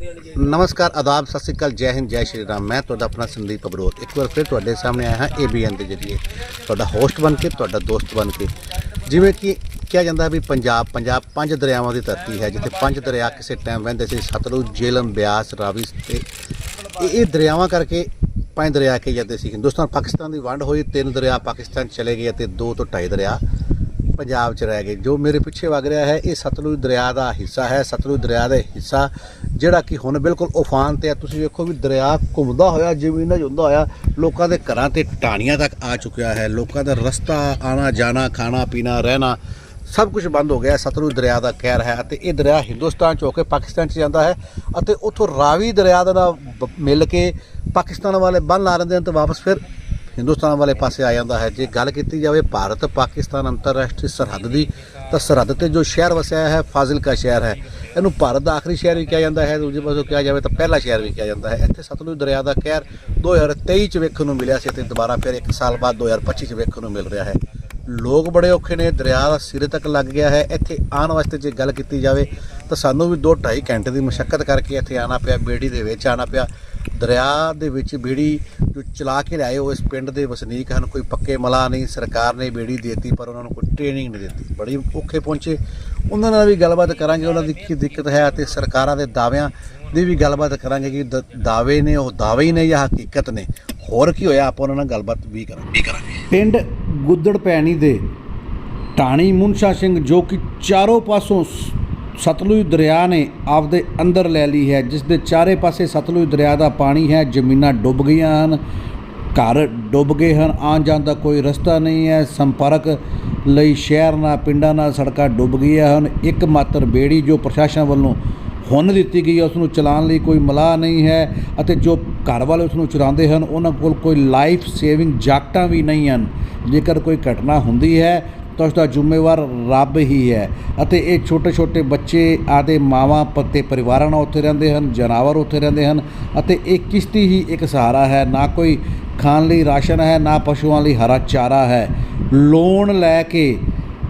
ਨਮਸਕਾਰ, ਆਦਾਬ, ਸਤਿ ਸ੍ਰੀ ਅਕਾਲ, ਜੈ ਹਿੰਦ, ਜੈ ਸ਼੍ਰੀ ਰਾਮ। ਮੈਂ ਤੁਹਾਡਾ ਆਪਣਾ ਸੰਦੀਪ ਅਬਰੋਤ। ਇੱਕ ਵਾਰ ਫਿਰ ਤੁਹਾਡੇ ਸਾਹਮਣੇ ਆਇਆ ਹਾਂ ਏਬੀਐਨ ਦੇ ਜਰੀਏ। ਤੁਹਾਡਾ ਹੋਸਟ ਬਣ ਕੇ, ਤੁਹਾਡਾ ਦੋਸਤ ਬਣ ਕੇ। ਜਿਵੇਂ ਕਿ ਕਿਹਾ ਜਾਂਦਾ ਵੀ ਪੰਜਾਬ ਪੰਜਾਬ ਪੰਜ ਦਰਿਆਵਾਂ ਦੀ ਧਰਤੀ ਹੈ, ਜਿੱਥੇ ਪੰਜ ਦਰਿਆ ਕਿਸੇ ਟਾਈਮ ਵਹਿੰਦੇ ਸੀ, ਸਤਲੁਜ ਜੇਲਮ ਬਿਆਸ, ਰਾਵੀ ਤੇ ਇਹ ਦਰਿਆਵਾਂ ਕਰਕੇ ਪੰਜ ਦਰਿਆ ਕਹੇ ਜਾਂਦੇ ਸੀ। ਹਿੰਦੁਸਤਾਨ, ਪਾਕਿਸਤਾਨ ਦੀ ਵੰਡ ਹੋਈ, ਤਿੰਨ ਦਰਿਆ ਪਾਕਿਸਤਾਨ 'ਚ ਚਲੇ ਗਏ ਅਤੇ ਦੋ ਤੋਂ ਢਾਈ ਦਰਿਆ ਪੰਜਾਬ 'ਚ ਰਹਿ ਗਏ। ਜੋ ਮੇਰੇ ਪਿੱਛੇ ਵਗ ਰਿਹਾ ਹੈ, ਇਹ ਸਤਲੁਜ ਦਰਿਆ ਦਾ ਹਿੱਸਾ ਹੈ। ਸਤਲੁਜ ਦਰਿਆ ਦਾ ਹਿੱਸਾ ਜਿਹੜਾ ਕਿ ਹੁਣ ਬਿਲਕੁਲ ਉਫਾਨ ਤੇ ਹੈ ਤੁਸੀਂ ਵੇਖੋ ਵੀ ਦਰਿਆ ਘੁੰਮਦਾ ਹੋਇਆ ਜ਼ਮੀਨਾਂ 'ਚ ਹੁੰਦਾ ਹੋਇਆ, ਲੋਕਾਂ ਦੇ ਘਰਾਂ ਤੇ ਟਾਣੀਆਂ ਤੱਕ ਆ ਚੁੱਕਿਆ ਹੈ। ਲੋਕਾਂ ਦਾ ਰਸਤਾ, ਆਣਾ ਜਾਣਾ, ਖਾਣਾ ਪੀਣਾ, ਰਹਿਣਾ ਸਭ ਕੁਝ ਬੰਦ ਹੋ ਗਿਆ ਸਤਲੁਜ ਦਰਿਆ ਦਾ ਕਹਿਰ ਹੈ ਅਤੇ ਇਹ ਦਰਿਆ ਹਿੰਦੁਸਤਾਨ 'ਚ ਹੋ ਕੇ ਪਾਕਿਸਤਾਨ 'ਚ ਜਾਂਦਾ ਹੈ ਅਤੇ ਉੱਥੋਂ ਰਾਵੀ ਦਰਿਆ ਦੇ ਨਾਲ ਮਿਲ ਕੇ ਪਾਕਿਸਤਾਨ ਵਾਲੇ ਬੰਨ ਲਾ ਦਿੰਦੇ ਹਨ ਤੇ ਵਾਪਸ ਫਿਰ ਹਿੰਦੁਸਤਾਨ ਵਾਲੇ ਪਾਸੇ ਆ ਜਾਂਦਾ ਹੈ। ਜੇ ਗੱਲ ਕੀਤੀ ਜਾਵੇ ਭਾਰਤ ਪਾਕਿਸਤਾਨ ਅੰਤਰਰਾਸ਼ਟਰੀ ਸਰਹੱਦ ਦੀ, ਤਾਂ ਸਰਹੱਦ ਤੇ ਜੋ ਸ਼ਹਿਰ ਵਸਿਆ ਹੈ, ਫਾਜ਼ਿਲਕਾ ਸ਼ਹਿਰ ਹੈ। ਇਹਨੂੰ ਭਾਰਤ ਦਾ ਆਖਰੀ ਸ਼ਹਿਰ ਵੀ ਕਿਹਾ ਜਾਂਦਾ ਹੈ। ਦੂਜੇ ਪਾਸੋਂ ਕਿਹਾ ਜਾਵੇ ਤਾਂ ਪਹਿਲਾ ਸ਼ਹਿਰ ਵੀ ਕਿਹਾ ਜਾਂਦਾ ਹੈ। ਇੱਥੇ ਸਤਲੁਜ ਦਰਿਆ ਦਾ ਕਹਿਰ 2023 ਚ ਵੇਖਣ ਨੂੰ ਮਿਲਿਆ ਸੀ ਤੇ ਦੁਬਾਰਾ ਫਿਰ ਇੱਕ ਸਾਲ ਬਾਅਦ 2025 ਚ ਵੇਖਣ ਨੂੰ ਮਿਲ ਰਿਹਾ ਹੈ। ਲੋਕ ਬੜੇ ਔਖੇ ਨੇ। ਦਰਿਆ ਦਾ ਸਿਰੇ ਤੱਕ ਲੱਗ ਗਿਆ ਹੈ। ਇੱਥੇ ਆਉਣ ਵਾਸਤੇ ਜੇ ਗੱਲ ਕੀਤੀ ਜਾਵੇ ਤਾਂ ਸਾਨੂੰ ਵੀ 2.5 ਘੰਟੇ ਦੀ ਮੁਸ਼ਕਲ ਕਰਕੇ ਇੱਥੇ ਆਣਾ ਪਿਆ। ਬੇੜੀ ਦੇ ਵਿੱਚ ਆਣਾ ਪਿਆ। ਦਰਿਆ ਦੇ ਵਿੱਚ ਬੇੜੀ ਜੋ ਚਲਾ ਕੇ ਲਿਆਏ ਉਹ ਇਸ ਪਿੰਡ ਦੇ ਵਸਨੀਕ ਹਨ। ਕੋਈ ਪੱਕੇ ਮਲਾ ਨਹੀਂ ਸਰਕਾਰ ਨੇ ਬੇੜੀ ਦੇਤੀ ਪਰ ਉਹਨਾਂ ਨੂੰ ਕੋਈ ਟ੍ਰੇਨਿੰਗ ਨਹੀਂ ਦਿੱਤੀ। ਬੜੀ ਔਖੇ ਪਹੁੰਚੇ। ਉਹਨਾਂ ਨਾਲ ਵੀ ਗੱਲਬਾਤ ਕਰਾਂਗੇ ਉਹਨਾਂ ਦੀ ਕੀ ਦਿੱਕਤ ਹੈ ਅਤੇ ਸਰਕਾਰਾਂ ਦੇ ਦਾਅਵਿਆਂ ਦੀ ਵੀ ਗੱਲਬਾਤ ਕਰਾਂਗੇ ਕਿ ਦ- ਦਾਅਵੇ ਨੇ ਉਹ ਦਾਅਵੇ ਹੀ ਨੇ ਜਾਂ ਹਕੀਕਤ ਨੇ। ਹੋਰ ਕੀ ਹੋਇਆ ਆਪਾਂ ਉਹਨਾਂ ਨਾਲ ਗੱਲਬਾਤ ਵੀ ਕਰਾਂਗੇ। ਵੀ ਕਰਾਂਗੇ। ਪਿੰਡ ਗੁੱਦੜ ਪੈਣੀ ਦੇ ਟਾਣੀ ਮੁਨਸ਼ਾ ਸਿੰਘ ਜੋ ਕਿ ਚਾਰੋਂ ਪਾਸੋਂ ਸ- ਸਤਲੁਜ ਦਰਿਆ ਨੇ ਆਪਦੇ ਅੰਦਰ ਲੈ ਲਈ ਹੈ ਜਿਸ ਦੇ ਚਾਰੇ ਪਾਸੇ ਸਤਲੁਜ ਦਰਿਆ ਦਾ ਪਾਣੀ ਹੈ, ਜ਼ਮੀਨਾਂ ਡੁੱਬ ਗਈਆਂ ਹਨ, ਘਰ ਡੁੱਬ ਗਏ ਹਨ, ਆਉਣ ਜਾਣ ਦਾ ਕੋਈ ਰਸਤਾ ਨਹੀਂ ਹੈ, ਸੰਪਰਕ ਲਈ ਸ਼ਹਿਰ ਨਾਲ, ਪਿੰਡਾਂ ਨਾਲ ਸੜਕਾਂ ਡੁੱਬ ਗਈਆਂ ਹਨ ਇੱਕ ਮਾਤਰ ਬੇੜੀ ਜੋ ਪ੍ਰਸ਼ਾਸਨ ਵੱਲੋਂ ਹੁਣ ਦਿੱਤੀ ਗਈ ਹੈ ਉਸ ਨੂੰ ਚਲਾਉਣ ਲਈ ਕੋਈ ਮਲਾਹ ਨਹੀਂ ਹੈ ਅਤੇ ਜੋ ਘਰ ਵਾਲੇ ਉਸ ਨੂੰ ਚੁਰਾਉਂਦੇ ਹਨ, ਉਹਨਾਂ ਕੋਲ ਕੋਈ ਲਾਈਫ ਸੇਵਿੰਗ ਜਾਕਟਾਂ ਵੀ ਨਹੀਂ ਹਨ। ਜੇਕਰ ਕੋਈ ਘਟਨਾ ਹੁੰਦੀ ਹੈ ਤਾਂ ਉਸ ਦਾ ਜ਼ਿੰਮੇਵਾਰ ਰੱਬ ਹੀ ਹੈ ਅਤੇ ਇਹ ਛੋਟੇ ਛੋਟੇ ਬੱਚੇ ਆਦੇ ਮਾਵਾਂ ਪਤੇ ਪਰਿਵਾਰਾਂ ਨਾਲ ਉੱਥੇ ਰਹਿੰਦੇ ਹਨ ਜਾਨਵਰ ਉੱਥੇ ਰਹਿੰਦੇ ਹਨ ਅਤੇ ਇਹ ਕਿਸ਼ਤੀ ਹੀ ਇੱਕ ਸਹਾਰਾ ਹੈ ਨਾ ਕੋਈ ਖਾਣ ਲਈ ਰਾਸ਼ਨ ਹੈ ਨਾ ਪਸ਼ੂਆਂ ਲਈ ਹਰਾ ਚਾਰਾ ਹੈ। ਲੋਨ ਲੈ ਕੇ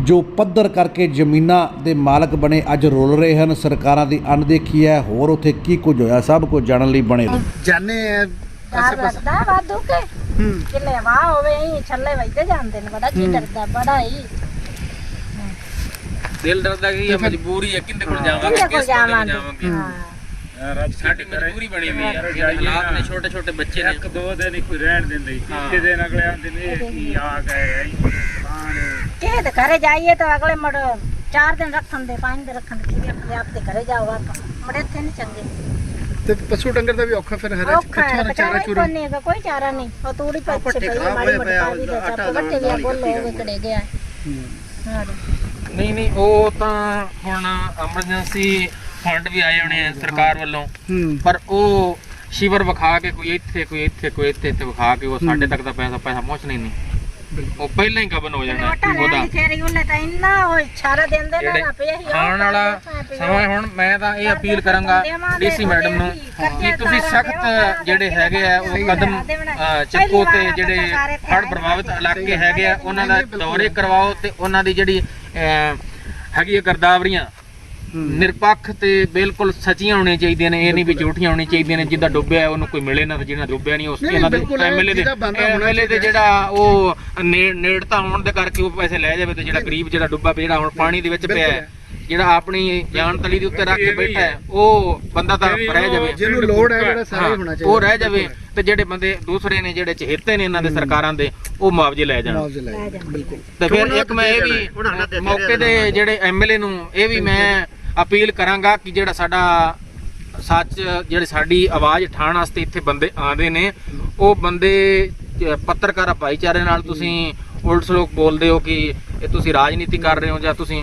ਜੋ ਪੱਧਰ ਕਰਕੇ ਜ਼ਮੀਨਾਂ ਦੇ ਮਾਲਕ ਬਣੇ ਅੱਜ ਰੁਲ ਰਹੇ ਹਨ ਸਰਕਾਰਾਂ ਦੀ ਅਣਦੇਖੀ ਹੈ ਹੋਰ ਉੱਥੇ ਕੀ ਕੁਝ ਹੋਇਆ ਸਭ ਕੁਝ ਜਾਣਨ ਲਈ ਬਣੇ ਰਹੋ ਜਾਣੇ ਡਰ ਲੱਗਦਾ ਵਾਧੂ ਕੇ। ਕਿਲੇ ਵਾਹ ਹੋਵੇ ਛੱਲੇ ਵਜਦੇ ਜਾਂਦੇ ਨੇ ਬੜਾ ਜੀ ਡਰਦਾ ਬੜਾ ਹੀ। ਦਿਲ ਡਰਦਾ ਕਿ ਇਹ ਮਜਬੂਰੀ ਹੈ ਕਿੰਦੇ ਕੋਲ ਜਾਵਾਂਗੇ ਕਿਸ ਕੋਲ ਜਾਵਾਂਗੇ? ਹਾਂ। ਸਾਡੀ ਮਜਬੂਰੀ ਬਣੀ ਹੋਈ ਹੈ। ਹਾਲਾਤ ਨੇ ਛੋਟੇ ਛੋਟੇ ਬੱਚੇ ਨੇ। ਇੱਕ ਦੋ ਦਿਨ ਹੀ ਕੋਈ ਰਹਿਣ ਦਿੰਦੇ। ਤੀਜੇ ਦਿਨ ਅਗਲੇ ਆਂਦੇ ਨੇ ਕੀ ਆ ਗਏ ਕਿਹ ਤੇ ਘਰੇ ਜਾਈਏ ਤਾਂ ਅਗਲੇ ਮੜ ਚਾਰ ਦਿਨ ਰੱਖਣ ਦੇ ਪੰਜ ਦਿਨ ਰੱਖਣ ਦੇ ਕਿਵੇਂ ਆਪਣੇ ਆਪ ਤੇ ਘਰੇ ਜਾਓ ਆਪਾਂ? ਮੜੇ ਇੱਥੇ ਨਹੀਂ ਚੰਗੇ। ਤੇ ਪਸ਼ੂ ਡੰਗਰ ਦਾ ਵੀ ਔਖਾ ਫਿਰ ਹਰੇ ਔਖਾ ਹੈ ਬਚਾਰਾ ਹੀ ਕੋਈ ਨਹੀਂ ਹੈਗਾ ਕੋਈ ਚਾਰਾ ਨਹੀਂ। ਉਹ ਤੂੜੀ ਪੱਛੇ ਪਈ ਮਾੜੀ ਮੋਟੀ ਬੋਲੋ ਵਿਕੜੇ ਗਿਆ ਹਾਂ। ਨਹੀਂ ਨਹੀਂ ਉਹ ਤਾਂ ਹੁਣ ਐਮਰਜੈਂਸੀ ਫੰਡ ਵੀ ਆਏ ਹੋਣੇ ਆ ਸਰਕਾਰ ਵੱਲੋਂ। ਪਰ ਉਹ ਸ਼ਿਵਰ ਵਿਖਾ ਕੇ ਕੋਈ ਇੱਥੇ ਕੋਈ ਇੱਥੇ ਕੋਈ ਇੱਥੇ ਤੇ ਵਿਖਾ ਕੇ ਉਹ ਸਾਡੇ ਤੱਕ ਦਾ ਪੈਸਾ ਪੈਸਾ ਪਹੁੰਚਣਾ ਹੀ ਨਹੀਂ ਉਹ ਪਹਿਲਾਂ ਹੀ ਗਬਨ ਹੋ ਜਾਣਾ ਉਹਦਾ। ਰਹਿ ਫੇਰ ਉਹਨੇ ਤਾਂ ਇੰਨਾ ਉਹ ਇਸ਼ਾਰਾ ਦਿੰਦੇ ਨੇ ਜਿਹੜੇ ਨਾ ਪਿਆ ਹੀ ਆਉਣ ਵਾਲਾ ਸਮਾਂ ਹੁਣ ਮੈਂ ਤਾਂ ਇਹ ਅਪੀਲ ਕਰਾਂਗਾ ਡੀਸੀ ਮੈਡਮ ਨੂੰ ਕਿ ਤੁਸੀਂ ਸਖਤ ਜਿਹੜੇ ਹੈਗੇ ਆ ਉਹ ਕਦਮ ਚੱਕੋ ਤੇ ਜਿਹੜੇ ਹੜ੍ਹ ਪ੍ਰਭਾਵਿਤ ਇਲਾਕੇ ਹੈਗੇ ਆ ਉਹਨਾਂ ਦਾ ਦੌਰੇ ਕਰਵਾਓ ਤੇ ਉਹਨਾਂ ਦੀ ਜਿਹੜੀ ਹੈਗੀ ਆ ਗਰਦਾਵਰੀਆਂ ਨਿਰਪੱਖ ਤੇ ਬਿਲਕੁਲ ਸੱਚੀਆਂ ਹੋਣੀਆਂ ਚਾਹੀਦੀਆਂ ਨੇ ਇਹ ਨਹੀਂ ਵੀ ਝੂਠੀਆਂ ਹੋਣੀਆਂ ਚਾਹੀਦੀਆਂ ਨੇ ਜਿੱਦਾਂ ਡੁੱਬਿਆ ਹੈ ਉਹਨੂੰ ਕੋਈ ਮਿਲੇ ਨਾ ਤੇ ਜਿਹੜਾ ਡੁੱਬਿਆ ਨਹੀਂ ਉਸ ਇਹਨਾਂ ਦੇ ਐਮਐਲਏ ਦੇ ਐਮਐਲਏ ਦੇ ਜਿਹੜਾ ਉਹ ਨੇੜਤਾ ਹੋਣ ਦੇ ਕਰਕੇ ਉਹ ਪੈਸੇ ਲੈ ਜਾਵੇ ਤੇ ਜਿਹੜਾ ਗਰੀਬ ਜਿਹੜਾ ਡੁੱਬਾ ਪਿਆ ਜਿਹੜਾ ਹੁਣ ਪਾਣੀ ਦੇ ਵਿੱਚ ਪਿਆ ਹੈ। ਜਿਹੜਾ ਆਪਣੀ ਜਾਨ ਤਲੀ ਦੇ ਉੱਤੇ ਰੱਖ ਕੇ ਬੈਠਾ ਹੈ। ਉਹ ਬੰਦਾ ਤਾਂ ਰਹਿ ਜਾਵੇ। ਜਿਹਨੂੰ ਲੋੜ ਹੈ ਜਿਹੜਾ ਸਾਰੇ ਹਾਂ, ਹੋਣਾ ਚਾਹੀਦਾ। ਉਹ ਰਹਿ ਜਾਵੇ ਤੇ ਜਿਹੜੇ ਬੰਦੇ ਦੂਸਰੇ ਨੇ ਜਿਹੜੇ ਚਹੇਤੇ ਨੇ ਇਹਨਾਂ ਦੇ ਸਰਕਾਰਾਂ ਦੇ ਉਹ ਮੁਆਵਜ਼ੇ ਲੈ ਜਾਣ। ਬਿਲਕੁਲ। ਤੇ ਫਿਰ ਇੱਕ ਮੈਂ ਇਹ ਵੀ ਮੌਕੇ ਦੇ ਜਿਹੜੇ ਐਮਐਲਏ ਨੂੰ ਇਹ ਵੀ ਮੈਂ ਅਪੀਲ ਕਰਾਂਗਾ ਕਿ ਜਿਹੜਾ ਸਾਡਾ ਸੱਚ ਜਿਹੜੇ ਸਾਡੀ ਆਵਾਜ਼ ਉਠਾਉਣ ਵਾਸਤੇ ਇੱਥੇ ਬੰਦੇ ਆਉਂਦੇ ਨੇ ਉਹ ਬੰਦੇ ਪੱਤਰਕਾਰ ਭਾਈਚਾਰੇ ਨਾਲ ਤੁਸੀਂ ਉਲਟ ਸਲੋਕ ਬੋਲਦੇ ਹੋ ਕਿ ਇਹ ਤੁਸੀਂ ਰਾਜਨੀਤੀ ਕਰ ਰਹੇ ਹੋ ਜਾਂ ਤੁਸੀਂ